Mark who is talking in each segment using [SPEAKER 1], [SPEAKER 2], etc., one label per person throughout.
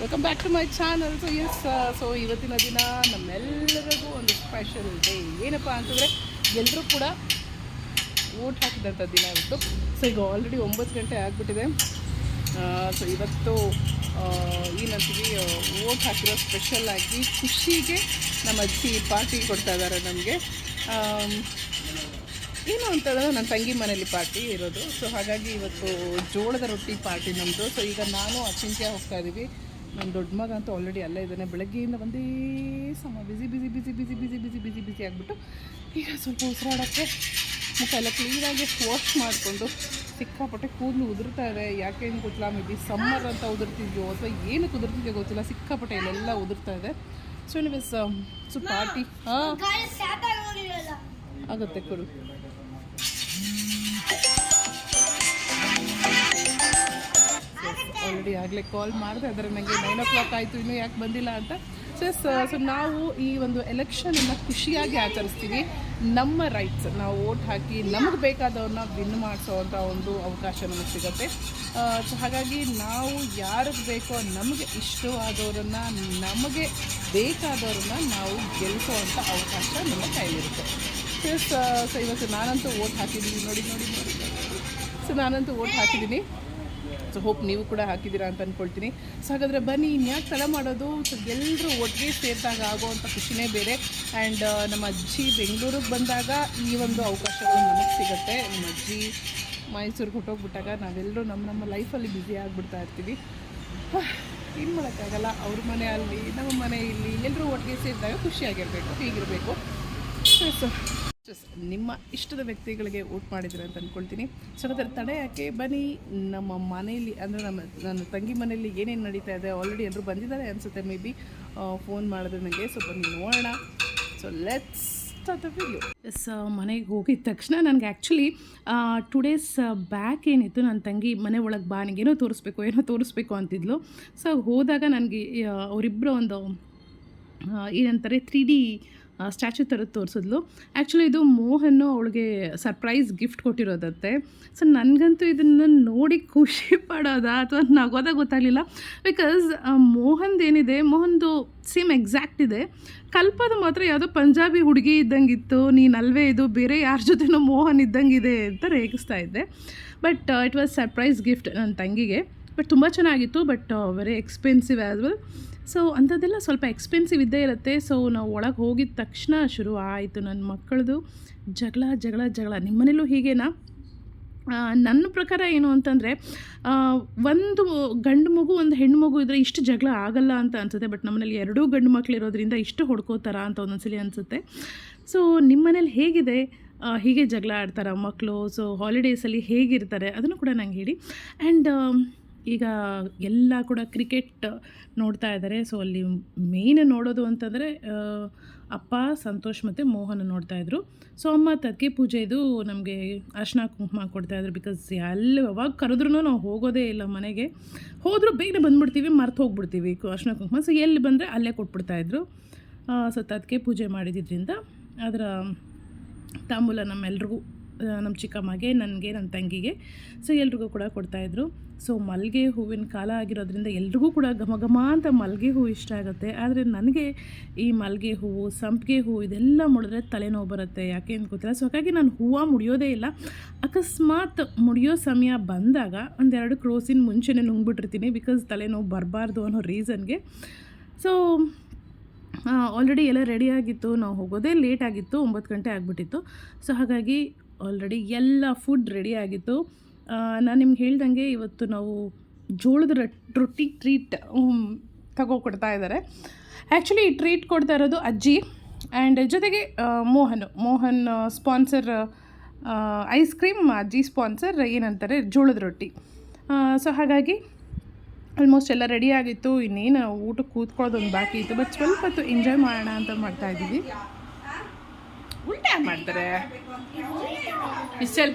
[SPEAKER 1] Welcome back to my channel so yes so ಇವತ್ತಿನ ದಿನ ನಮ್ಮೆಲ್ಲರಿಗೂ ಒಂದು ಸ್ಪೆಷಲ್ ಡೇ ಏನಪ್ಪ ಅಂತಂದರೆ ಎಲ್ಲರೂ ಕೂಡ ಓಟ್ ಹಾಕಿದಂಥ ದಿನ ಇವತ್ತು ಸೊ ಈಗ ಆಲ್ರೆಡಿ ಒಂಬತ್ತು ಗಂಟೆ ಆಗಿಬಿಟ್ಟಿದೆ. ಸೊ ಇವತ್ತು ಏನಂತೀವಿ ಓಟ್ ಹಾಕಿರೋ ಸ್ಪೆಷಲ್ ಆಗಿ ಖುಷಿಗೆ ನಮ್ಮ ಅಜ್ಜಿ ಪಾರ್ಟಿ ಕೊಡ್ತಾ ಇದ್ದಾರೆ ನಮಗೆ. ಏನು ಅಂತಂದರೆ ನನ್ನ ತಂಗಿ ಮನೇಲಿ ಪಾರ್ಟಿ ಇರೋದು. ಸೊ ಹಾಗಾಗಿ ಇವತ್ತು ಜೋಳದ ರೊಟ್ಟಿ ಪಾರ್ಟಿ ನಮ್ಮದು ಸೊ ಈಗ ನಾನು ಅಚಿಂತ್ಯ ಹೋಗ್ತಾ ಇದ್ದೀವಿ ನನ್ನ ದೊಡ್ಡ ಮಗ ಅಂತೂ ಆಲ್ರೆಡಿ ಅಲ್ಲೇ ಇದ್ದಾನೆ. ಬೆಳಗ್ಗೆಯಿಂದ ಒಂದೇ ಸಮ ಬಿಸಿ ಬಿಸಿ ಬಿಸಿ ಬಿಸಿ ಬಿಸಿ ಬಿಸಿ ಬಿಸಿ ಬಿಸಿ ಆಗಿಬಿಟ್ಟು ಈಗ ಸ್ವಲ್ಪ ಉಸಿರಾಡೋಕ್ಕೆ ಮುಖ ಎಲ್ಲ ಕ್ಲೀನಾಗಿ ವಾಶ್ ಮಾಡಿಕೊಂಡು ಸಿಕ್ಕಾಪಟ್ಟೆ ಕೂದಲು ಉದುರ್ತಾ ಇದೆ. ಯಾಕೆ ಏನು ಗೊತ್ತಿಲ್ಲ ಮೇ ಬಿ ಸಮ್ಮರ್ ಅಂತ ಉದುರ್ತಿದ್ಯೋ ಅಥವಾ ಏನಕ್ಕೆ ಉದುರ್ತಿದ್ಯೋ ಗೊತ್ತಿಲ್ಲ ಸಿಕ್ಕಾಪಟ್ಟೆ ಇಲ್ಲೆಲ್ಲ ಉದುರ್ತಾ ಇದೆ. ಸೊ ಎನಿವೇಸ್ ಸೊ ಪಾರ್ಟಿ ಹಾಂ? ಆಗುತ್ತೆ ಕೊಡು ಆಗಲೇ ಕಾಲ್ ಮಾಡಿದೆ ಅದರ ನನಗೆ ನೈನ್ ಓ ಕ್ಲಾಕ್ ಆಯಿತು, ಇನ್ನೂ ಯಾಕೆ ಬಂದಿಲ್ಲ ಅಂತ. ಸೊ ಸೊ ನಾವು ಈ ಒಂದು ಎಲೆಕ್ಷನನ್ನು ಖುಷಿಯಾಗಿ ಆಚರಿಸ್ತೀವಿ. ನಮ್ಮ ರೈಟ್ಸ್ ನಾವು ಓಟ್ ಹಾಕಿ ನಮಗೆ ಬೇಕಾದವ್ರನ್ನ ವಿನ್ ಮಾಡಿಸೋವಂಥ ಒಂದು ಅವಕಾಶ ನಮಗೆ ಸಿಗುತ್ತೆ. ಸೊ ಹಾಗಾಗಿ ನಾವು ಯಾರಿಗೆ ಬೇಕೋ ನಮಗೆ ಇಷ್ಟವಾದವರನ್ನು, ನಮಗೆ ಬೇಕಾದವ್ರನ್ನ ನಾವು ಗೆಲ್ಲಿಸೋವಂಥ ಅವಕಾಶ ನಮ್ಮ ಕೈಲಿರುತ್ತೆ. ಎಸ್ ಸೊ ಇವತ್ತು ನಾನಂತೂ ಓಟ್ ಹಾಕಿದ್ದೀನಿ ನೋಡಿ ನೋಡಿ ನೋಡಿ. ಸೊ ನಾನಂತೂ ಓಟ್ ಹಾಕಿದ್ದೀನಿ ಸೊ ಹೋಪ್ ನೀವು ಕೂಡ ಹಾಕಿದ್ದೀರಾ ಅಂತ ಅಂದ್ಕೊಳ್ತೀನಿ ಸೊ ಹಾಗಾದರೆ ಬನ್ನಿ, ಇನ್ಯಾಕೆ ತಡ ಮಾಡೋದು? ಸೊ ಎಲ್ಲರೂ ಒಟ್ಟಿಗೆ ಸೇರಿದಾಗ ಆಗುವಂಥ ಖುಷಿನೇ ಬೇರೆ. ಆ್ಯಂಡ್ ನಮ್ಮ ಅಜ್ಜಿ ಬೆಂಗಳೂರಿಗೆ ಬಂದಾಗ ಈ ಒಂದು ಅವಕಾಶಗಳು ನಮಗೆ ಸಿಗುತ್ತೆ. ನಮ್ಮ ಅಜ್ಜಿ ಮೈಸೂರಿಗೆ ಹೊಟ್ಟೋಗ್ಬಿಟ್ಟಾಗ ನಾವೆಲ್ಲರೂ ನಮ್ಮ ನಮ್ಮ ಲೈಫಲ್ಲಿ ಬ್ಯುಸಿ ಆಗಿಬಿಡ್ತಾ ಇರ್ತೀವಿ. ಏನು ಮಾಡೋಕ್ಕಾಗಲ್ಲ? ಅವ್ರ ಮನೆ ಅಲ್ಲಿ, ನಮ್ಮ ಮನೆ ಇಲ್ಲಿ ಎಲ್ಲರೂ ಒಟ್ಟಿಗೆ ಸೇರಿದಾಗ ಖುಷಿಯಾಗಿರಬೇಕು, ಹೀಗಿರಬೇಕು. ಸೊ ನಿಮ್ಮ ಇಷ್ಟದ ವ್ಯಕ್ತಿಗಳಿಗೆ ವೋಟ್ ಮಾಡಿದ್ರೆ ಅಂತ ಅಂದ್ಕೊಳ್ತೀನಿ ಸೊ ಅದರ ತಡೆ ಯಾಕೆ? ಬನ್ನಿ, ನಮ್ಮ ಮನೆಯಲ್ಲಿ, ಅಂದರೆ ನಮ್ಮ, ನನ್ನ ತಂಗಿ ಮನೆಯಲ್ಲಿ ಏನೇನು ನಡೀತಾ ಇದೆ ಆಲ್ರೆಡಿ ಎಲ್ಲರೂ ಬಂದಿದ್ದಾರೆ ಅನಿಸುತ್ತೆ ಮೇ ಬಿ ಫೋನ್ ಮಾಡಿದ್ರೆ ನನಗೆ ಸೊ ಬನ್ನಿ ನೋಡೋಣ. ಸೊ ಲೆಟ್ಸ್ ಎಸ್ ಮನೆಗೆ ಹೋಗಿದ ತಕ್ಷಣ ನನಗೆ ಆ್ಯಕ್ಚುಲಿ ಟು ಡೇಸ್ ಬ್ಯಾಕ್ ಏನಿತ್ತು ನನ್ನ ತಂಗಿ ಮನೆ ಒಳಗೆ ಬಾ ನನಗೇನೋ ತೋರಿಸ್ಬೇಕು, ಏನೋ ತೋರಿಸ್ಬೇಕು ಅಂತಿದ್ಲು. ಸೊ ಹೋದಾಗ ನನಗೆ ಅವರಿಬ್ಬರು ಒಂದು ಏನಂತಾರೆ ತ್ರೀ ಡಿ ಸ್ಟ್ಯಾಚು ಥರದ್ದು ತೋರಿಸಿದ್ಲು. ಆ್ಯಕ್ಚುಲಿ ಇದು ಮೋಹನ್ನು ಅವಳಿಗೆ ಸರ್ಪ್ರೈಸ್ ಗಿಫ್ಟ್ ಕೊಟ್ಟಿರೋದತ್ತೆ. ಸೊ ನನಗಂತೂ ಇದನ್ನು ನೋಡಿ ಖುಷಿ ಪಡೋದ ಅಥವಾ ನಗೋದ ಗೊತ್ತಾಗಲಿಲ್ಲ. ಬಿಕಾಸ್ ಮೋಹನ್ದು ಏನಿದೆ, ಮೋಹನ್ದು ಸೇಮ್ ಎಕ್ಸಾಕ್ಟ್ ಇದೆ. ಕಲ್ಪದ ಮಾತ್ರ ಯಾವುದೋ ಪಂಜಾಬಿ ಹುಡುಗಿ ಇದ್ದಂಗಿತ್ತು ನೀನು ಅಲ್ವೇ ಇದು, ಬೇರೆ ಯಾರ ಜೊತೆನೋ ಮೋಹನ್ ಇದ್ದಂಗಿದೆ ಅಂತ ರೇಗಿಸ್ತಾ ಇದ್ದೆ. But it was surprise gift ನನ್ನ ತಂಗಿಗೆ. ಬಟ್ ತುಂಬ ಚೆನ್ನಾಗಿತ್ತು but very expensive as well so ಅಂಥದ್ದೆಲ್ಲ ಸ್ವಲ್ಪ ಎಕ್ಸ್ಪೆನ್ಸಿವ್ ಇದ್ದೇ ಇರುತ್ತೆ. ಸೊ ನಾವು ಒಳಗೆ ಹೋಗಿದ ತಕ್ಷಣ ಶುರು ಆಯಿತು ನನ್ನ ಮಕ್ಕಳದು ಜಗಳ ಜಗಳ ಜಗಳ. ನಿಮ್ಮನೇಲೂ ಹೀಗೇನಾ? ನನ್ನ ಪ್ರಕಾರ ಏನು ಅಂತಂದರೆ ಒಂದು ಗಂಡು ಮಗು, ಒಂದು ಹೆಣ್ಣು ಮಗು ಇದ್ದರೆ ಇಷ್ಟು ಜಗಳ ಆಗಲ್ಲ ಅಂತ ಅನಿಸುತ್ತೆ. ಬಟ್ ನಮ್ಮನೇಲಿ ಎರಡೂ ಗಂಡು ಮಕ್ಕಳು ಇರೋದ್ರಿಂದ ಇಷ್ಟು ಹೊಡ್ಕೋತಾರ ಅಂತ ಒಂದೊಂದ್ಸಲಿ ಅನಿಸುತ್ತೆ. ಸೊ ನಿಮ್ಮನೇಲಿ ಹೇಗಿದೆ? ಹೀಗೆ ಜಗಳ ಆಡ್ತಾರೆ ಮಕ್ಕಳು ಸೊ ಹಾಲಿಡೇಸಲ್ಲಿ ಹೇಗಿರ್ತಾರೆ? ಅದನ್ನು ಕೂಡ ನಂಗೆ ಹೇಳಿ. ಆ್ಯಂಡ್ ಈಗ ಎಲ್ಲ ಕೂಡ ಕ್ರಿಕೆಟ್ ನೋಡ್ತಾ ಇದ್ದಾರೆ. ಸೊ ಅಲ್ಲಿ ಮೇಯ್ನ್ ನೋಡೋದು ಅಂತಂದರೆ ಅಪ್ಪ, ಸಂತೋಷ್ ಮತ್ತು ಮೋಹನ್ ನೋಡ್ತಾಯಿದ್ರು ಸೊ ಅಮ್ಮ ತಕ್ಕೆ ಪೂಜೆದು ನಮಗೆ ಅರ್ಶಿನ ಕುಂಕುಮ ಕೊಡ್ತಾಯಿದ್ರು ಬಿಕಾಸ್ ಎಲ್ಲಿ ಯಾವಾಗ ಕರೆದ್ರೂ ನಾವು ಹೋಗೋದೇ ಇಲ್ಲ ಮನೆಗೆ. ಹೋದರೂ ಬೇಗನೆ ಬಂದುಬಿಡ್ತೀವಿ, ಮರ್ತು ಹೋಗ್ಬಿಡ್ತೀವಿ. ಅರ್ಶನ ಕುಂಕುಮ. ಸೊ ಎಲ್ಲಿ ಬಂದರೆ ಅಲ್ಲೇ ಕೊಟ್ಬಿಡ್ತಾಯಿದ್ರು ಸೊ ತತ್ಕೆ ಪೂಜೆ ಮಾಡಿದ್ರಿಂದ ಅದರ ತಾಂಬೂಲ ನಮ್ಮೆಲ್ರಿಗೂ ನಮ್ಮ ಚಿಕ್ಕಮ್ಮಗೆ, ನನಗೆ ನನ್ನ ತಂಗಿಗೆ ಸೊ ಎಲ್ರಿಗೂ ಕೂಡ ಕೊಡ್ತಾಯಿದ್ರು ಸೊ ಮಲ್ಲಿಗೆ ಹೂವಿನ ಕಾಲ ಆಗಿರೋದ್ರಿಂದ ಎಲ್ರಿಗೂ ಕೂಡ ಘಮ ಘಮ ಅಂತ ಮಲ್ಲಿಗೆ ಹೂವು ಇಷ್ಟ ಆಗುತ್ತೆ. ಆದರೆ ನನಗೆ ಈ ಮಲ್ಲಿಗೆ ಹೂವು ಸಂಪಿಗೆ ಹೂವು ಇದೆಲ್ಲ ಮುಡಿದ್ರೆ ತಲೆನೋವು ಬರುತ್ತೆ. ಯಾಕೆ ಅಂತ ಗೊತ್ತಿಲ್ಲ. ಸೊ ಹಾಗಾಗಿ ನಾನು ಹೂವು ಮುಡಿಯೋದೇ ಇಲ್ಲ. ಅಕಸ್ಮಾತ್ ಮುಡಿಯೋ ಸಮಯ ಬಂದಾಗ ಒಂದೆರಡು ಕ್ರೋಸಿನ ಮುಂಚೆನೇ ನುಂಗ್ಬಿಟ್ಟಿರ್ತೀನಿ ಬಿಕಾಸ್ ತಲೆನೋವು ಬರಬಾರ್ದು ಅನ್ನೋ ರೀಸನ್ಗೆ ಸೊ ಆಲ್ರೆಡಿ ಎಲ್ಲ ರೆಡಿ ಆಗಿತ್ತು. ನಾವು ಹೋಗೋದೇ ಲೇಟ್ ಆಗಿತ್ತು. ಒಂಬತ್ತು ಗಂಟೆ ಆಗಿಬಿಟ್ಟಿತ್ತು. ಸೊ ಹಾಗಾಗಿ ಆಲ್ರೆಡಿ ಎಲ್ಲ ಫುಡ್ ರೆಡಿ ಆಗಿತ್ತು. ನಾನು ನಿಮ್ಗೆ ಹೇಳ್ದಂಗೆ ಇವತ್ತು ನಾವು ಜೋಳದ ರೊಟ್, ರೊಟ್ಟಿ ಟ್ರೀಟ್ ತಗೋ ಕೊಡ್ತಾ ಇದ್ದಾರೆ ಆ್ಯಕ್ಚುಲಿ ಈ ಟ್ರೀಟ್ ಕೊಡ್ತಾ ಇರೋದು ಅಜ್ಜಿ ಆ್ಯಂಡ್ ಜೊತೆಗೆ Mohan. Mohan sponsor ice cream ಅಜ್ಜಿ ಸ್ಪಾನ್ಸರ್ ಏನಂತಾರೆ, ಜೋಳದ ರೊಟ್ಟಿ. ಸೊ ಹಾಗಾಗಿ ಆಲ್ಮೋಸ್ಟ್ ಎಲ್ಲ ರೆಡಿ ಆಗಿತ್ತು. ಇನ್ನೇನು ಊಟಕ್ಕೆ ಕೂತ್ಕೊಳ್ಳೋದೊಂದು ಬಾಕಿ ಇತ್ತು. ಬಟ್ ಸ್ವಲ್ಪ ಹೊತ್ತು ಎಂಜಾಯ್ ಮಾಡೋಣ ಅಂತ ಮಾಡ್ತಾ ಇದ್ದೀವಿ. ಉಲ್ಟಾ ಮಾಡ್ತಾರೆ? ಇಷ್ಟಲ್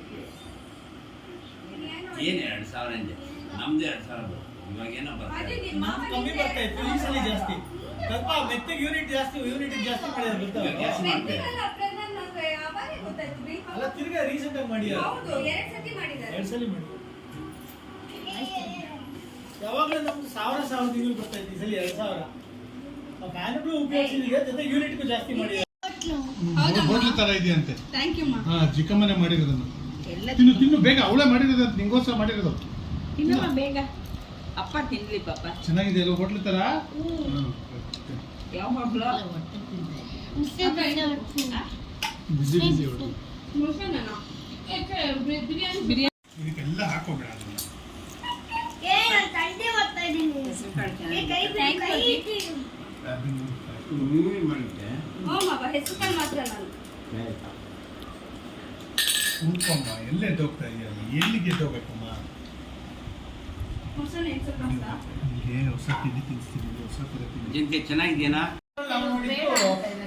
[SPEAKER 2] ಏನು ಎರಡು ಸಾವಿರ ಅಂದೆ? ನಮ್ದು ಎರಡು ಸಾವಿರ ಬರುತ್ತೆ ಇವಾಗ ಏನೋ
[SPEAKER 3] ಬರ್ತದೆ ಕಮ್ಮಿ ಬರ್ತಾ ಇತ್ತು ಈ ಸಲ ಜಾಸ್ತಿ. ಸ್ವಲ್ಪ ಮೆತ್ತಗೆ ಯೂನಿಟ್ ಜಾಸ್ತಿ ಯೂನಿಟ್ ಜಾಸ್ತಿ ಮಾಡಿದ್ರೆ ಗೊತ್ತಲ್ಲ ಅಲ್ಲ ತಿರ್ಗಾ ರೀಸೆಂಟ್ ಆಗಿ ಮಾಡಿ
[SPEAKER 4] ಹೌದು ಎರಡ್ ಸತಿ ಮಾಡಿದ್ದಾರೆ.
[SPEAKER 3] ಎರಡು ಸಲ ಮಾಡಿ ಯಾವಾಗಲೂ ನಮ್ದು ಸಾವಿರ ಸಾವಿರ ತಿಂಗಳು ಬರ್ತಾ ಇತ್ತು ಈ ಸಲ ಎರಡು ಸಾವಿರ. ಉಪಯೋಗಿಸಿದ ಉಪಯೋಗಿಸಿದ್ರೆ ಜೊತೆ ಯೂನಿಟ್ಗೂ ಜಾಸ್ತಿ ಮಾಡಿ
[SPEAKER 5] ಹೋಟ್ಲ್ ತರ ಇದೆಯಂತೆ.
[SPEAKER 4] ಥ್ಯಾಂಕ್ ಯು ಮಾ
[SPEAKER 5] ಹಾ ಚಿಕ್ಕಮ್ಮನೆ ಮಾಡಿರೋದನ್ನು. ತಿನ್ನು ತಿನ್ನು ಬೇಗ. ಅವಳೇ ಮಾಡಿರೋದು ಅದು ನಿಂಗೋಸ್ಕರ ಮಾಡಿರೋದು.
[SPEAKER 6] ತಿನ್ನಮ್ಮ ಬೇಗ. ಅಪ್ಪ ತಿನ್ಲಿ ಪಾಪ.
[SPEAKER 5] ಚೆನ್ನಾಗಿದೆ ಅಲ್ವ ಹೋಟ್ಲ್ ತರ?
[SPEAKER 6] ಯಾವ ಮಗಳು
[SPEAKER 5] ಬಿಸಿ ಬಿಸಿ ಅವಳು
[SPEAKER 1] ಬಿರಿಯಾನಿ
[SPEAKER 5] ಇದಕ್ಕೆಲ್ಲ ಹಾಕೋಬೇಡ ಅದನ್ನ.
[SPEAKER 4] ಹೆಸರು ಕಾಳು ಮಾತ್ರ ನಾನು.
[SPEAKER 5] ಕೂತ್ಕೊಮ್ಮ ಎಲ್ಲೇ ಎದ್ದೋಗ್ತಾ ಇದೆಯಲ್ಲ ಎಲ್ಲಿಗೆ
[SPEAKER 4] ಕಾಳು
[SPEAKER 5] ನಿಮಗೆ ಹೊಸ. ತಿಂಡಿ ಹೊಸ ಥರ ತಿಂಡಿ
[SPEAKER 2] ಚೆನ್ನಾಗಿದೆಯಾ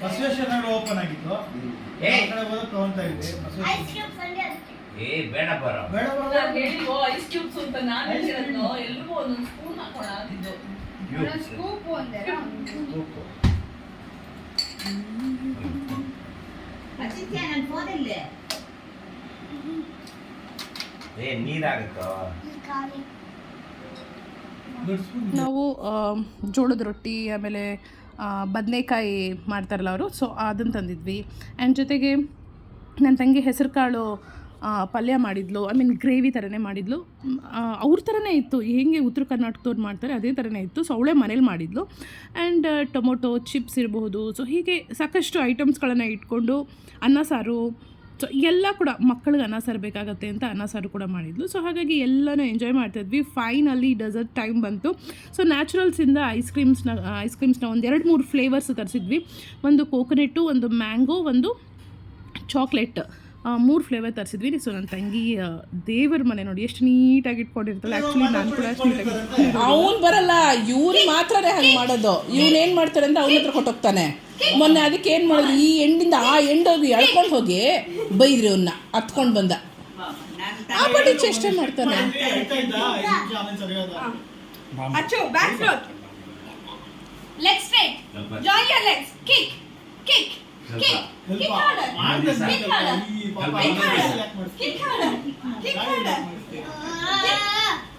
[SPEAKER 3] ಬಸವೇಶ್ವರ ನಗರ ಓಪನ್ ಆಗಿತ್ತು.
[SPEAKER 2] ಏ.
[SPEAKER 3] ಆ ಕಡೆ ಹೋದ್ರೆ ತಗೊಂತಾ ಇದ್ವಿ ಬಸವೇಶ್ವರ
[SPEAKER 2] ಏ ಬೇಡ ಬರ.
[SPEAKER 3] ಬೇಡ
[SPEAKER 6] ಐಸ್ ಕ್ಯೂಬ್ಸ್ ಅಂತ ನಾನು ಹೇಳಿರೋದು ಎಲ್ರಿಗೂ ಒಂದೊಂದು ಸ್ಪೂನ್ ಹಾಕೋಣ ಅಂದಿದ್ದು
[SPEAKER 4] ಸ್ಕೂಪ್ ಒಂದೇ
[SPEAKER 6] ನನ್ನ ಫೋನಿಲ್ಲೇ
[SPEAKER 2] ಏ ನೀರಾಗುತ್ತೋ?
[SPEAKER 3] ದೊಡ್ಡ
[SPEAKER 1] ನಾವು ಜೋಳದ ರೊಟ್ಟಿ ಆಮೇಲೆ ಬದನೆಕಾಯಿ ಮಾಡ್ತಾರಲ್ಲ ಅವರು ಸೊ ಅದನ್ನು ತಂದಿದ್ವಿ. ಆ್ಯಂಡ್ ಜೊತೆಗೆ ನನ್ನ ತಂಗಿ ಹೆಸರು ಕಾಳು ಪಲ್ಯ ಮಾಡಿದ್ಲು. ಐ ಮೀನ್ ಗ್ರೇವಿ ಥರನೇ ಮಾಡಿದ್ಲು. ಅವ್ರ ಥರನೇ ಇತ್ತು. ಹೇಗೆ ಉತ್ತರ ಕರ್ನಾಟಕದವ್ರು ಮಾಡ್ತಾರೆ ಅದೇ ಥರನೇ ಇತ್ತು. ಸೊ ಅವಳೆ ಮನೇಲಿ ಮಾಡಿದ್ಲು. ಆ್ಯಂಡ್ ಟೊಮೊಟೊ ಚಿಪ್ಸ್ ಇರಬಹುದು. ಸೊ ಹೀಗೆ ಸಾಕಷ್ಟು ಐಟಮ್ಸ್ಗಳನ್ನು ಇಟ್ಕೊಂಡು ಅನ್ನ ಸಾರು ಸೊ ಎಲ್ಲ ಕೂಡ ಮಕ್ಕಳಿಗೆ ಅನ್ನ ಸಾರು ಬೇಕಾಗತ್ತೆ ಅಂತ ಅನ್ನ ಸಾರು ಕೂಡ ಮಾಡಿದ್ಲು. ಸೊ ಹಾಗಾಗಿ ಎಲ್ಲನೂ ಎಂಜಾಯ್ ಮಾಡ್ತಾಯಿದ್ವಿ ಫೈನಲಿ ಡೆಸರ್ಟ್ ಟೈಮ್ ಬಂತು. ಸೊ ನ್ಯಾಚುರಲ್ಸಿಂದ ಐಸ್ ಕ್ರೀಮ್ಸ್ನ ಐಸ್ ಕ್ರೀಮ್ಸ್ನ ಒಂದು ಎರಡು ಮೂರು ಫ್ಲೇವರ್ಸ್ ತರಿಸಿದ್ವಿ. ಒಂದು ಕೋಕೋನೆಟ್ಟು ಒಂದು ಮ್ಯಾಂಗೋ ಒಂದು ಚಾಕ್ಲೇಟ್ ಮೂರು ಫ್ಲೇವರ್ ತರಿಸಿದ್ವಿ. ಸೊ ನನ್ನ ತಂಗಿ ದೇವರ ಮನೆ ನೋಡಿ ಎಷ್ಟು ನೀಟಾಗಿ ಇಟ್ಕೊಂಡಿರ್ತಾಳೆ. ಆ್ಯಕ್ಚುಲಿ ನಾನು ಕೂಡ ಅಷ್ಟು ನೀಟಾಗಿ
[SPEAKER 7] ಅವ್ನು ಬರಲ್ಲ. ಇವ್ರು ಮಾತ್ರನೇ ಹಂಗೆ ಮಾಡೋದು. ಇವ್ನು ಏನು ಮಾಡ್ತಾರೆ ಅಂತ ಅವನ ಹತ್ರ ಕೊಟ್ಟೋಗ್ತಾನೆ. ಮೊನ್ನೆ ಅದಕ್ಕೆ ಏನು ಮಾಡೋದು ಈ ಎಂಡಿಂದ ಆ ಎಂಡ್ ಹೋಗಿ ಎಳ್ಕೊಂಡು ಹೋಗಿ ಬೈದ್ರಿ ಅವನ್ನ ಹತ್ಕೊಂಡು ಬಂದ. ಆ ಪಟ್ಟಿ ಚೇಷ್ಟೆ ಮಾಡ್ತಾನೆ.
[SPEAKER 4] Achchu back float leg straight your legs kick kick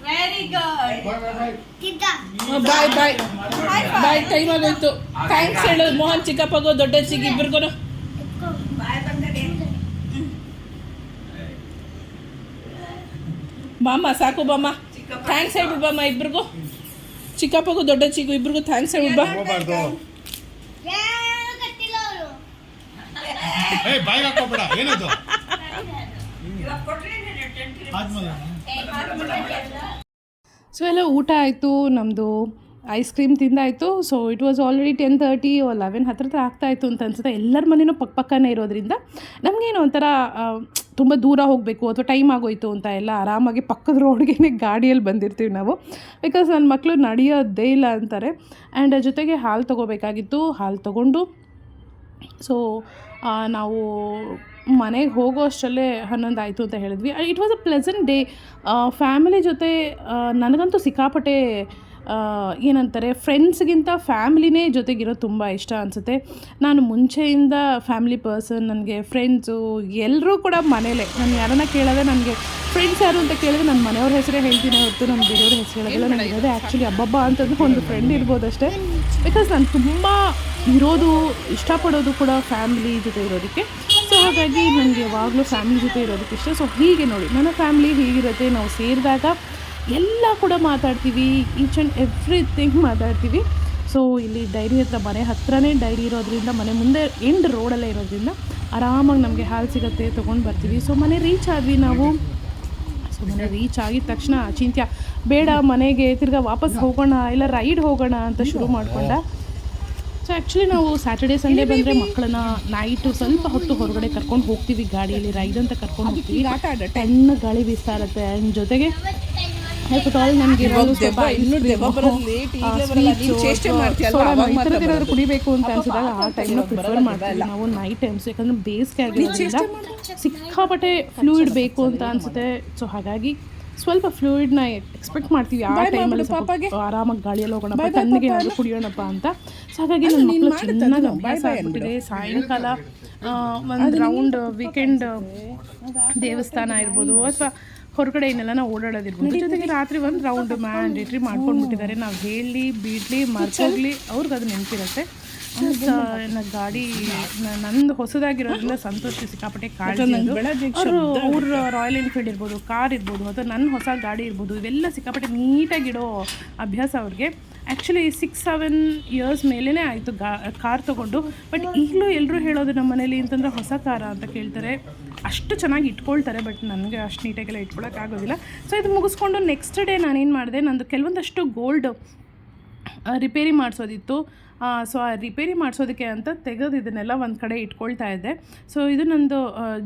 [SPEAKER 4] very good
[SPEAKER 7] boy bye bye time ಆಗೋಯ್ತು. ಥ್ಯಾಂಕ್ಸ್ ಹೇಳು ಮೋಹನ್ ಚಿಕ್ಕಪ್ಪಗೋ ದೊಡ್ಡ ಇಬ್ರಿಗೂ ಇಬ್ಬರಿಗೂ ಬಾಮ್ಮ ಸಾಕು ಬಾಮ್ಮ. ಥ್ಯಾಂಕ್ಸ್ ಹೇಳ್ಬಿಡ್ಬಾಮ್ಮ ಇಬ್ರಿಗೂ. ಚಿಕ್ಕಪ್ಪಗೂ ದೊಡ್ಡ ಚಿಕ್ಕು ಇಬ್ರಿಗೂ ಥ್ಯಾಂಕ್ಸ್ ಹೇಳ್ಬಿಡ್ ಬಾ
[SPEAKER 5] ಹೋಗ್ಬಾರ್ದು ಏ ಬಾಯಿಗೆ ಹಾಕೋಬೇಡ ಏನದು?
[SPEAKER 1] ಸೊ ಎಲ್ಲ ಊಟ ಆಯಿತು ನಮ್ಮದು ice cream ತಿಂದಾಯಿತು. So it was already ten thirty eleven ಹತ್ರ ಹತ್ರ ಆಗ್ತಾಯಿತ್ತು ಅಂತ ಅನ್ಸುತ್ತೆ. ಎಲ್ಲರ ಮನೇನೂ ಪಕ್ಕ ಪಕ್ಕನೇ ಇರೋದ್ರಿಂದ ನಮಗೇನು ಒಂಥರ ತುಂಬ ದೂರ ಹೋಗಬೇಕು ಅಥವಾ ಟೈಮ್ ಆಗೋಯ್ತು ಅಂತ ಎಲ್ಲ ಆರಾಮಾಗಿ ಪಕ್ಕದ ರೋಡ್ಗೆ ಗಾಡಿಯಲ್ಲಿ ಬಂದಿರ್ತೀವಿ ನಾವು. ಬಿಕಾಸ್ ನನ್ನ ಮಕ್ಕಳು ನಡೆಯೋದೇ ಇಲ್ಲ ಅಂತಾರೆ. ಆ್ಯಂಡ್ ಜೊತೆಗೆ ಹಾಲು ತೊಗೋಬೇಕಾಗಿತ್ತು. ಹಾಲು ತೊಗೊಂಡು ಸೊ ನಾವು ಮನೆಗೆ ಹೋಗೋ ಅಷ್ಟರಲ್ಲೇ ಹನ್ನೊಂದು ಆಯಿತು ಅಂತ ಹೇಳಿದ್ವಿ. It was a pleasant day family ಜೊತೆ ನನಗಂತೂ ಸಿಕ್ಕಾಪಟ್ಟೆ ಏನಂತಾರೆ ಫ್ರೆಂಡ್ಸ್ಗಿಂತ ಫ್ಯಾಮಿಲಿನೇ ಜೊತೆಗಿರೋದು ತುಂಬ ಇಷ್ಟ ಅನಿಸುತ್ತೆ. ನಾನು ಮುಂಚೆಯಿಂದ ಫ್ಯಾಮಿಲಿ ಪರ್ಸನ್ ನನಗೆ ಫ್ರೆಂಡ್ಸು ಎಲ್ಲರೂ ಕೂಡ ಮನೇಲೆ. ನಾನು ಯಾರನ್ನ ಕೇಳಿದ್ರೆ ನನಗೆ ಫ್ರೆಂಡ್ಸ್ ಯಾರು ಅಂತ ಕೇಳಿದ್ರೆ ನನ್ನ ಮನೆಯವ್ರ ಹೆಸರೇ ಹೇಳ್ತೀನಿ ಹೊರತು ನಾನು ಬೇರೆಯವ್ರ ಹೆಸರು ಹೇಳೋದಿಲ್ಲ. ನನಗೆ ಆ್ಯಕ್ಚುಲಿ ಹಬ್ಬಬ್ಬ ಅಂತಂದ್ರೆ ಒಂದು ಫ್ರೆಂಡ್ ಇರ್ಬೋದು ಅಷ್ಟೇ. ಬಿಕಾಸ್ ನಾನು ತುಂಬ ಇರೋದು, ಇಷ್ಟಪಡೋದು ಕೂಡ ಫ್ಯಾಮಿಲಿ ಜೊತೆ ಇರೋದಕ್ಕೆ. ಸೊ ಹಾಗಾಗಿ ನನಗೆ ಯಾವಾಗಲೂ ಫ್ಯಾಮಿಲಿ ಜೊತೆ ಇರೋದಕ್ಕೆ ಇಷ್ಟ. ಸೊ ಹೀಗೆ ನೋಡಿ, ನನ್ನ ಫ್ಯಾಮಿಲಿ ಹೀಗಿರುತ್ತೆ ನಾವು ಸೇರಿದಾಗ ಎಲ್ಲ ಕೂಡ ಮಾತಾಡ್ತೀವಿ ಈಚ್ ಆ್ಯಂಡ್ ಎವ್ರಿಥಿಂಗ್ ಮಾತಾಡ್ತೀವಿ. ಸೊ ಇಲ್ಲಿ ಡೈರಿ ಹತ್ರ, ಮನೆ ಹತ್ರನೇ ಡೈರಿ ಇರೋದ್ರಿಂದ, ಮನೆ ಮುಂದೆ ಎಂಡ್ ರೋಡಲ್ಲೇ ಇರೋದ್ರಿಂದ ಆರಾಮಾಗಿ ನಮಗೆ ಹಾಲು ಸಿಗುತ್ತೆ, ತೊಗೊಂಡು ಬರ್ತೀವಿ. ಸೊ ಮನೆ ರೀಚ್ ಆದ್ವಿ ನಾವು ಮನೆ ರೀಚ್ ಆಗಿದ ತಕ್ಷಣ ಚಿಂತ್ಯ ಬೇಡ ಮನೆಗೆ ತಿರ್ಗಾ ವಾಪಸ್ ಹೋಗೋಣ ಇಲ್ಲ ರೈಡ್ ಹೋಗೋಣ ಅಂತ ಶುರು ಮಾಡ್ಕೊಂಡ. ಸೊ ಆ್ಯಕ್ಚುಲಿ ನಾವು ಸ್ಯಾಟರ್ಡೇ ಸಂಡೇ ಬಂದರೆ ಮಕ್ಕಳನ್ನ ನೈಟು ಸ್ವಲ್ಪ ಹೊತ್ತು ಹೊರಗಡೆ ಕರ್ಕೊಂಡು ಹೋಗ್ತೀವಿ ಗಾಡಿಯಲ್ಲಿ ರೈಡ್ ಅಂತ ಕರ್ಕೊಂಡು ಹೋಗ್ತೀವಿ. ಟೆನ್ ಗಾಳಿ ಬೀಸ್ತಾ ಇರುತ್ತೆ. ಜೊತೆಗೆ ಕುಡಿಬೇಕು ಅಂತ ಅನ್ಸಿದಾಗ ಆ ಟೈಮ್ನ ಪ್ರಿಫರ್ ಮಾಡ್ತೀವಿ ನಾವು ನೈಟ್ ಟೈಮ್ಸ್ ಯಾಕಂದ್ರೆ ಬೇಸಿಗೆ ಆಗಿರೋದ್ರಿಂದ ಸಿಕ್ಕಾಪಟ್ಟೆ ಫ್ಲೂಯಿಡ್ ಬೇಕು ಅಂತ ಅನ್ಸುತ್ತೆ. ಸೊ ಹಾಗಾಗಿ ಸ್ವಲ್ಪ ಫ್ಲೂಯಿಡ್ನ ಎಕ್ಸ್ಪೆಕ್ಟ್ ಮಾಡ್ತೀವಿ. ಆ ಟೈಮಲ್ಲಿ
[SPEAKER 7] ಸ್ವಲ್ಪ
[SPEAKER 1] ಆರಾಮಾಗಿ ಗಾಳಿಯಲ್ಲಿ ಹೋಗೋಣ
[SPEAKER 7] Bye bye
[SPEAKER 1] ತಣ್ಣಗೆ
[SPEAKER 7] ಪಾಪ
[SPEAKER 1] ಕುಡಿಯೋಣಪ್ಪ ಅಂತ. ಸೊ ಹಾಗಾಗಿ ನನ್ನ
[SPEAKER 7] ನೀನ್
[SPEAKER 1] ಮಕ್ಕಳು ಚೆನ್ನಾಗಿ ಅಭ್ಯಾಸ ಆಗ್ಬಿಟ್ಟಿದೆ. ಸಾಯಂಕಾಲ ಒಂದು ರೌಂಡ್ ವೀಕೆಂಡ್ ದೇವಸ್ಥಾನ ಇರ್ಬೋದು ಅಥವಾ ಹೊರಗಡೆ ಇನ್ನೆಲ್ಲ ನಾವು ಓಡಾಡೋದಿರ್ಬೋದು. ಜೊತೆಗೆ ರಾತ್ರಿ ಒಂದು ರೌಂಡ್ ಮ್ಯಾಂಡೇಟ್ರಿ ಮಾಡ್ಕೊಂಡ್ಬಿಟ್ಟಿದ್ದಾರೆ. ನಾವು ಹೇಳಿ ಬೀಡ್ಲಿ ಮರ್ಚೋಗ್ಲಿ ಅವ್ರಿಗೆ ಅದು ನೆನಪಿರುತ್ತೆ. ನನ್ನ ಗಾಡಿ ನಂದು ಹೊಸದಾಗಿರೋದ್ರಿಂದ ಸಂತೋಷ ಸಿಕ್ಕಾಪಟ್ಟೆ ಕಾಳಜಿ
[SPEAKER 7] ನಂಗ್
[SPEAKER 1] ಅವರು ಅವ್ರ ರಾಯಲ್ ಎನ್ಫೀಲ್ಡ್ ಇರ್ಬೋದು ಕಾರ್ ಇರ್ಬೋದು ಅಥವಾ ನನ್ನ ಹೊಸ ಗಾಡಿ ಇರ್ಬೋದು ಇವೆಲ್ಲ ಸಿಕ್ಕಾಪಟ್ಟೆ ನೀಟಾಗಿಡೋ ಅಭ್ಯಾಸ ಅವ್ರಿಗೆ. ಆ್ಯಕ್ಚುಲಿ ಸಿಕ್ಸ್ ಸೆವೆನ್ ಇಯರ್ಸ್ ಮೇಲೇ ಆಯಿತು ಗಾ ಕಾರ್ ತೊಗೊಂಡು. ಬಟ್ ಈಗಲೂ ಎಲ್ಲರೂ ಹೇಳೋದು ನಮ್ಮ ಮನೇಲಿ ಅಂತಂದರೆ ಹೊಸ ಕಾರ ಅಂತ ಕೇಳ್ತಾರೆ. ಅಷ್ಟು ಚೆನ್ನಾಗಿ ಇಟ್ಕೊಳ್ತಾರೆ ಬಟ್ ನನಗೆ ಅಷ್ಟು ನೀಟಾಗೆಲ್ಲ ಇಟ್ಕೊಳ್ಳೋಕ್ಕಾಗೋದಿಲ್ಲ ಸೊ ಇದು ಮುಗಿಸ್ಕೊಂಡು ನೆಕ್ಸ್ಟ್ ಡೇ ನಾನೇನು ಮಾಡಿದೆ, ನಂದು ಕೆಲವೊಂದಷ್ಟು ಗೋಲ್ಡ್ ರಿಪೇರಿ ಮಾಡಿಸೋದಿತ್ತು. ಸೊ ಆ ರಿಪೇರಿ ಮಾಡಿಸೋದಕ್ಕೆ ಅಂತ ತೆಗೆದು ಇದನ್ನೆಲ್ಲ ಒಂದು ಕಡೆ ಇಟ್ಕೊಳ್ತಾ ಇದ್ದೆ. ಸೊ ಇದು ನಂದು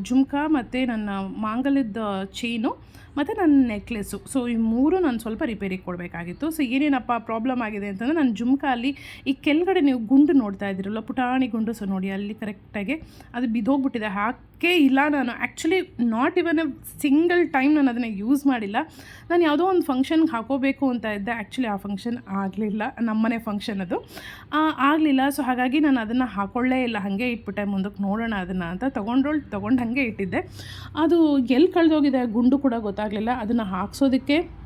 [SPEAKER 1] ಜುಮ್ಕಾ ಮತ್ತು ನನ್ನ ಮಾಂಗಲ್ಯದ ಚೈನು ಮತ್ತು ನನ್ನ ನೆಕ್ಲೆಸ್ಸು ಸೊ ಈ ಮೂರು ನಾನು ಸ್ವಲ್ಪ ರಿಪೇರಿಗೆ ಕೊಡಬೇಕಾಗಿತ್ತು. ಸೊ ಏನೇನಪ್ಪ ಪ್ರಾಬ್ಲಮ್ ಆಗಿದೆ ಅಂತಂದರೆ ನನ್ನ ಅಲ್ಲಿ ಈ ಕೆಳಗಡೆ ನೀವು ಗುಂಡು ನೋಡ್ತಾ ಇದ್ದೀರಲ್ಲ, ಪುಟಾಣಿ ಗುಂಡು ಸೊ ನೋಡಿ, ಅಲ್ಲಿ ಕರೆಕ್ಟಾಗಿ ಅದು ಬಿದ್ದೋಗ್ಬಿಟ್ಟಿದೆ, ಹಾಕೇ ಇಲ್ಲ ನಾನು actually not even a single time ನಾನು ಅದನ್ನು ಯೂಸ್ ಮಾಡಿಲ್ಲ. ನಾನು ಯಾವುದೋ ಒಂದು ಫಂಕ್ಷನ್ಗೆ ಹಾಕೋಬೇಕು ಅಂತ ಇದ್ದೆ. ಆ್ಯಕ್ಚುಲಿ ಆ ಫಂಕ್ಷನ್ ಆಗಲಿಲ್ಲ. ನಮ್ಮನೆ ಫಂಕ್ಷನ್ ಅದು. ಆಗಲಿಲ್ಲ. ಸೊ, ಹಾಗಾಗಿ ನಾನು ಅದನ್ನು ಹಾಕೊಳ್ಳೇ ಇಲ್ಲ. ಹಾಗೆ ಇಟ್ಬಿಟ್ಟೆ ಮುಂದಕ್ಕೆ ನೋಡೋಣ ಅದನ್ನು ಅಂತ ತೊಗೊಂಡೋಳು, ತೊಗೊಂಡು ಹಾಗೆ ಇಟ್ಟಿದ್ದೆ. ಅದು ಎಲ್ಲಿ ಕಳೆದೋಗಿದೆ ಗುಂಡು ಕೂಡ ಗೊತ್ತಾಗಲಿಲ್ಲ. ಅದನ್ನು ಹಾಕ್ಸೋದಕ್ಕೆ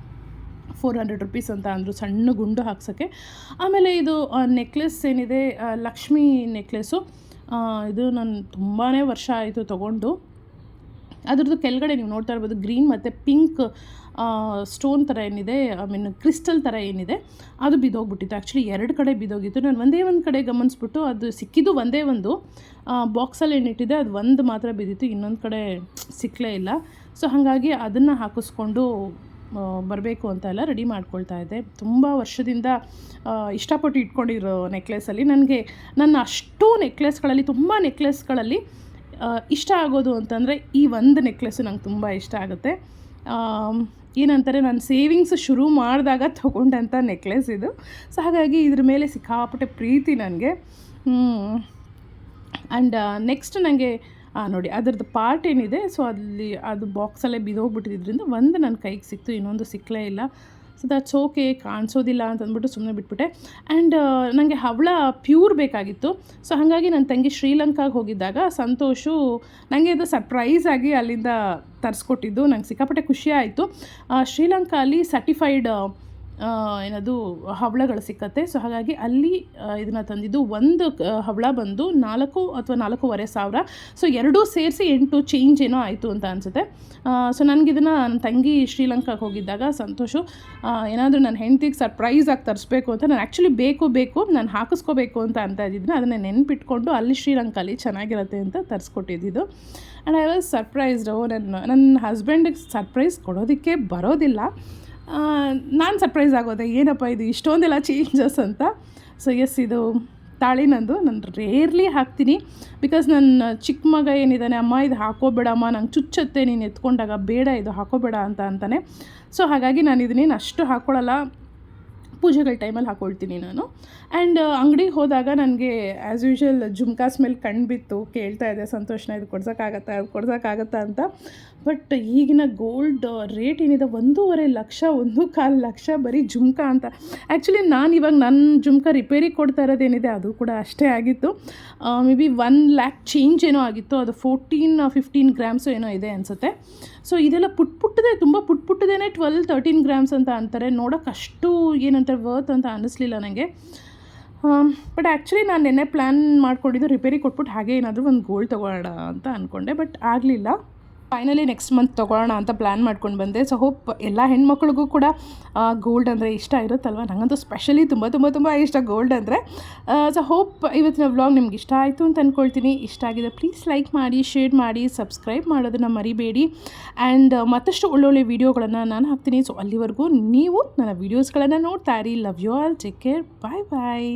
[SPEAKER 1] ಫೋರ್ ಹಂಡ್ರೆಡ್ ರುಪೀಸ್ ಅಂತ ಅಂದರು ಸಣ್ಣ ಗುಂಡು ಹಾಕ್ಸೋಕ್ಕೆ. ಆಮೇಲೆ ಇದು ನೆಕ್ಲೆಸ್ ಏನಿದೆ ಲಕ್ಷ್ಮಿ ನೆಕ್ಲೆಸ್ಸು ಇದು ನಾನು ತುಂಬಾ ವರ್ಷ ಆಯಿತು ತೊಗೊಂಡು. ಅದ್ರದ್ದು ಕೆಳಗಡೆ ನೀವು ನೋಡ್ತಾ ಇರ್ಬೋದು ಗ್ರೀನ್ ಮತ್ತು ಪಿಂಕ್ ಸ್ಟೋನ್ ಥರ ಏನಿದೆ, ಐ ಮೀನ್ ಕ್ರಿಸ್ಟಲ್ ಥರ ಏನಿದೆ, ಅದು ಬಿದ್ದೋಗ್ಬಿಟ್ಟಿತ್ತು. ಆ್ಯಕ್ಚುಲಿ ಎರಡು ಕಡೆ ಬಿದ್ದೋಗಿತ್ತು. ನಾನು ಒಂದೇ ಒಂದು ಕಡೆ ಗಮನಿಸ್ಬಿಟ್ಟು ಅದು ಸಿಕ್ಕಿದ್ದು ಒಂದೇ ಒಂದು. ಬಾಕ್ಸಲ್ಲಿ ಏನಿಟ್ಟಿದೆ ಅದು ಒಂದು ಮಾತ್ರ ಬಿದ್ದಿತ್ತು, ಇನ್ನೊಂದು ಕಡೆ ಸಿಕ್ಕಲೇ ಇಲ್ಲ. ಸೊ ಹಾಗಾಗಿ ಅದನ್ನು ಹಾಕಿಸ್ಕೊಂಡು ಬರಬೇಕು ಅಂತ ಎಲ್ಲ ರೆಡಿ ಮಾಡ್ಕೊಳ್ತಾ ಇದ್ದೆ. ತುಂಬ ವರ್ಷದಿಂದ ಇಷ್ಟಪಟ್ಟು ಇಟ್ಕೊಂಡಿರೋ ನೆಕ್ಲೆಸಲ್ಲಿ ನನಗೆ ನನ್ನ ಅಷ್ಟು ನೆಕ್ಲೆಸ್ಗಳಲ್ಲಿ, ತುಂಬ ನೆಕ್ಲೆಸ್ಗಳಲ್ಲಿ ಇಷ್ಟ ಆಗೋದು ಅಂತಂದರೆ ಈ ಒಂದು ನೆಕ್ಲೆಸ್ಸು ನಂಗೆ ತುಂಬ ಇಷ್ಟ ಆಗುತ್ತೆ. ಏನಂತಾರೆ, ನಾನು ಸೇವಿಂಗ್ಸ್ ಶುರು ಮಾಡಿದಾಗ ತೊಗೊಂಡಂಥ ನೆಕ್ಲೆಸ್ ಇದು. ಸೊ, ಹಾಗಾಗಿ ಇದ್ರ ಮೇಲೆ ಸಿಕ್ಕಾಪಟ್ಟೆ ಪ್ರೀತಿ ನನಗೆ. ಆ್ಯಂಡ್ ನೆಕ್ಸ್ಟ್ ನನಗೆ ನೋಡಿ, ಅದರದ್ದು ಪಾರ್ಟ್ ಏನಿದೆ ಸೊ ಅಲ್ಲಿ ಅದು ಬಾಕ್ಸಲ್ಲೇ ಬಿದ್ದೋಗ್ಬಿಟ್ಟಿದ್ರಿಂದ ಒಂದು ನನ್ನ ಕೈಗೆ ಸಿಕ್ತು, ಇನ್ನೊಂದು ಸಿಕ್ಕಲೇ ಇಲ್ಲ. ಸೊ ದಟ್ಸ್ ಓಕೆ ಕಾಣಿಸೋದಿಲ್ಲ ಅಂತ ಅಂದ್ಬಿಟ್ಟು ಸುಮ್ಮನೆ ಬಿಟ್ಬಿಟ್ಟೆ ಆ್ಯಂಡ್ ನನಗೆ ಹವಳ ಪ್ಯೂರ್ ಬೇಕಾಗಿತ್ತು. ಸೊ ಹಾಗಾಗಿ ನನ್ನ ತಂಗಿ ಶ್ರೀಲಂಕಾಗೆ ಹೋಗಿದ್ದಾಗ ಸಂತೋಷು ನನಗೆ ಅದು ಸರ್ಪ್ರೈಸ್ ಆಗಿ ಅಲ್ಲಿಂದ ತರಿಸ್ಕೊಟ್ಟಿದ್ದು, ನಂಗೆ ಸಿಕ್ಕಾಪಟ್ಟೆ ಖುಷಿ ಆಯಿತು. ಶ್ರೀಲಂಕಾ ಅಲ್ಲಿ ಸರ್ಟಿಫೈಡ್ ಏನದು, ಹವಳಗಳು ಸಿಕ್ಕತ್ತೆ. ಸೊ ಹಾಗಾಗಿ ಅಲ್ಲಿ ಇದನ್ನು ತಂದಿದ್ದು ಒಂದು ಹವಳ ಬಂದು ನಾಲ್ಕು ಅಥವಾ ನಾಲ್ಕೂವರೆ ಸಾವಿರ. ಸೊ ಎರಡೂ ಸೇರಿಸಿ ಎಂಟು ಚೇಂಜ್ ಏನೋ ಆಯಿತು ಅಂತ ಅನಿಸುತ್ತೆ. ಸೊ ನನಗಿದನ್ನು ನನ್ನ ತಂಗಿ ಶ್ರೀಲಂಕಾಗೆ ಹೋಗಿದ್ದಾಗ ಸಂತೋಷು ಏನಾದರೂ ನನ್ನ ಹೆಂಡತಿಗೆ ಸರ್ಪ್ರೈಸ್ ಆಗಿ ತರಿಸ್ಬೇಕು ಅಂತ, ನಾನು ಆ್ಯಕ್ಚುಲಿ ಬೇಕು ಬೇಕು, ನಾನು ಹಾಕಿಸ್ಕೋಬೇಕು ಅಂತ ಅಂತ ಇದ್ದಿದ್ದೆ ಅದನ್ನು ನೆನ್ಪಿಟ್ಕೊಂಡು ಅಲ್ಲಿ ಶ್ರೀಲಂಕಾಲಿ ಚೆನ್ನಾಗಿರುತ್ತೆ ಅಂತ ತರಿಸ್ಕೊಟ್ಟಿದ್ದು ಆ್ಯಂಡ್ ಐ ವಾಸ್ ಸರ್ಪ್ರೈಸ್ಡ್ ನನ್ನ ನನ್ನ ಹಸ್ಬೆಂಡಿಗೆ ಸರ್ಪ್ರೈಸ್ ಕೊಡೋದಕ್ಕೆ ಬರೋದಿಲ್ಲ. ನಾನು ಸರ್ಪ್ರೈಸ್ ಆಗೋದೆ, ಏನಪ್ಪ ಇದು ಇಷ್ಟೊಂದೆಲ್ಲ ಚೇಂಜಸ್ ಅಂತ? ಸೊ ಎಸ್ ಇದು ತಾಳಿ ನಂದು. ನಾನು ರೇರ್ಲಿ ಹಾಕ್ತೀನಿ. ಬಿಕಾಸ್ ನನ್ನ ಚಿಕ್ಕ ಮಗ ಏನಿದ್ದಾನೆ ಅಮ್ಮ, ಇದು ಹಾಕೋಬೇಡಮ್ಮ, ನಂಗೆ ಚುಚ್ಚತ್ತೆ, ನೀನು ಎತ್ಕೊಂಡಾಗ ಬೇಡ, ಇದು ಹಾಕೋಬೇಡ ಅಂತ ಅಂತಾನೆ. ಸೊ ಹಾಗಾಗಿ ನಾನು ಇದನ್ನೇನು ಅಷ್ಟು ಹಾಕ್ಕೊಳ್ಳಲ್ಲ ಪೂಜೆಗಳ ಟೈಮಲ್ಲಿ ಹಾಕ್ಕೊಳ್ತೀನಿ ನಾನು. ಆ್ಯಂಡ್ ಅಂಗಡಿಗೆ ಹೋದಾಗ ನನಗೆ ಆ್ಯಸ್ ಯೂಶ್ವಲ್ ಜುಮ್ಕಾ ಸ್ಮೆಲ್ ಕಂಡುಬಿತ್ತು ಕೇಳ್ತಾ ಇದೆ ಸಂತೋಷನ ಇದು ಕೊಡ್ಸೋಕ್ಕಾಗತ್ತಾ ಅದು ಕೊಡ್ಸೋಕ್ಕಾಗತ್ತಾ ಅಂತ. ಬಟ್ ಈಗಿನ ಗೋಲ್ಡ್ ರೇಟ್ ಏನಿದೆ? ಒಂದೂವರೆ ಲಕ್ಷ, ಒಂದು ಕಾಲು ಲಕ್ಷ ಬರೀ ಜುಮ್ಕಾ ಅಂತ. ಆ್ಯಕ್ಚುಲಿ ನಾನು ಇವಾಗ ನನ್ನ ಜುಮ್ಕಾ ರಿಪೇರಿ ಕೊಡ್ತಾ ಇರೋದೇನಿದೆ ಅದು ಕೂಡ ಅಷ್ಟೇ ಆಗಿತ್ತು. Maybe one lac change ಏನೋ ಆಗಿತ್ತು. ಅದು ಫೋರ್ಟೀನ್ ಫಿಫ್ಟೀನ್ ಗ್ರಾಮ್ಸು ಏನೋ ಇದೆ ಅನಿಸುತ್ತೆ. ಸೊ ಇದೆಲ್ಲ ಪುಟ್ ಪುಟ್ಟದೆ, ತುಂಬ ಪುಟ್ ಪುಟ್ಟದೇ ಟ್ವೆಲ್ ತರ್ಟೀನ್ ಗ್ರಾಮ್ಸ್ ಅಂತ ಅಂತಾರೆ. ನೋಡೋಕೆ ಅಷ್ಟು ಏನಂತಾರೆ ವರ್ತ್ ಅಂತ ಅನ್ನಿಸ್ಲಿಲ್ಲ ನನಗೆ ಬಟ್ ಆ್ಯಕ್ಚುಲಿ ನಾನು ನಿನ್ನೆ ಪ್ಲ್ಯಾನ್ ಮಾಡ್ಕೊಂಡಿದ್ದು ರಿಪೇರಿ ಕೊಟ್ಬಿಟ್ಟು ಹಾಗೆ ಏನಾದರೂ ಒಂದು ಗೋಲ್ಡ್ ತೊಗೊಳ್ಳೋಣ ಅಂತ ಅಂದ್ಕೊಂಡೆ ಬಟ್ ಆಗಲಿಲ್ಲ. ಫೈನಲಿ ನೆಕ್ಸ್ಟ್ ಮಂತ್ ತೊಗೊಳ್ಳೋಣ ಅಂತ ಪ್ಲ್ಯಾನ್ ಮಾಡ್ಕೊಂಡು ಬಂದೆ. ಸೊ ಹೋಪ್ ಎಲ್ಲ ಹೆಣ್ಮಕ್ಳಿಗೂ ಕೂಡ ಗೋಲ್ಡ್ ಅಂದರೆ ಇಷ್ಟ ಇರುತ್ತಲ್ವ? ನನಗಂತೂ ಸ್ಪೆಷಲಿ ತುಂಬ ತುಂಬ ತುಂಬ ಇಷ್ಟ ಗೋಲ್ಡ್ ಅಂದರೆ. ಸೊ ಹೋಪ್ ಇವತ್ತಿನ ವ್ಲಾಗ್ ನಿಮ್ಗೆ ಇಷ್ಟ ಆಯಿತು ಅಂತ ಅಂದ್ಕೊಳ್ತೀನಿ ಇಷ್ಟ ಆಗಿದೆ ಪ್ಲೀಸ್ ಲೈಕ್ ಮಾಡಿ ಶೇರ್ ಮಾಡಿ ಸಬ್ಸ್ಕ್ರೈಬ್ ಮಾಡೋದನ್ನು ಮರಿಬೇಡಿ. ಆ್ಯಂಡ್ ಮತ್ತಷ್ಟು ಒಳ್ಳೊಳ್ಳೆ ವೀಡಿಯೋಗಳನ್ನು ನಾನು ಹಾಕ್ತೀನಿ. ಸೊ ಅಲ್ಲಿವರೆಗೂ ನೀವು ನನ್ನ ವೀಡಿಯೋಸ್ಗಳನ್ನು ನೋಡ್ತಾ ಇರಿ. Love you all take care bye bye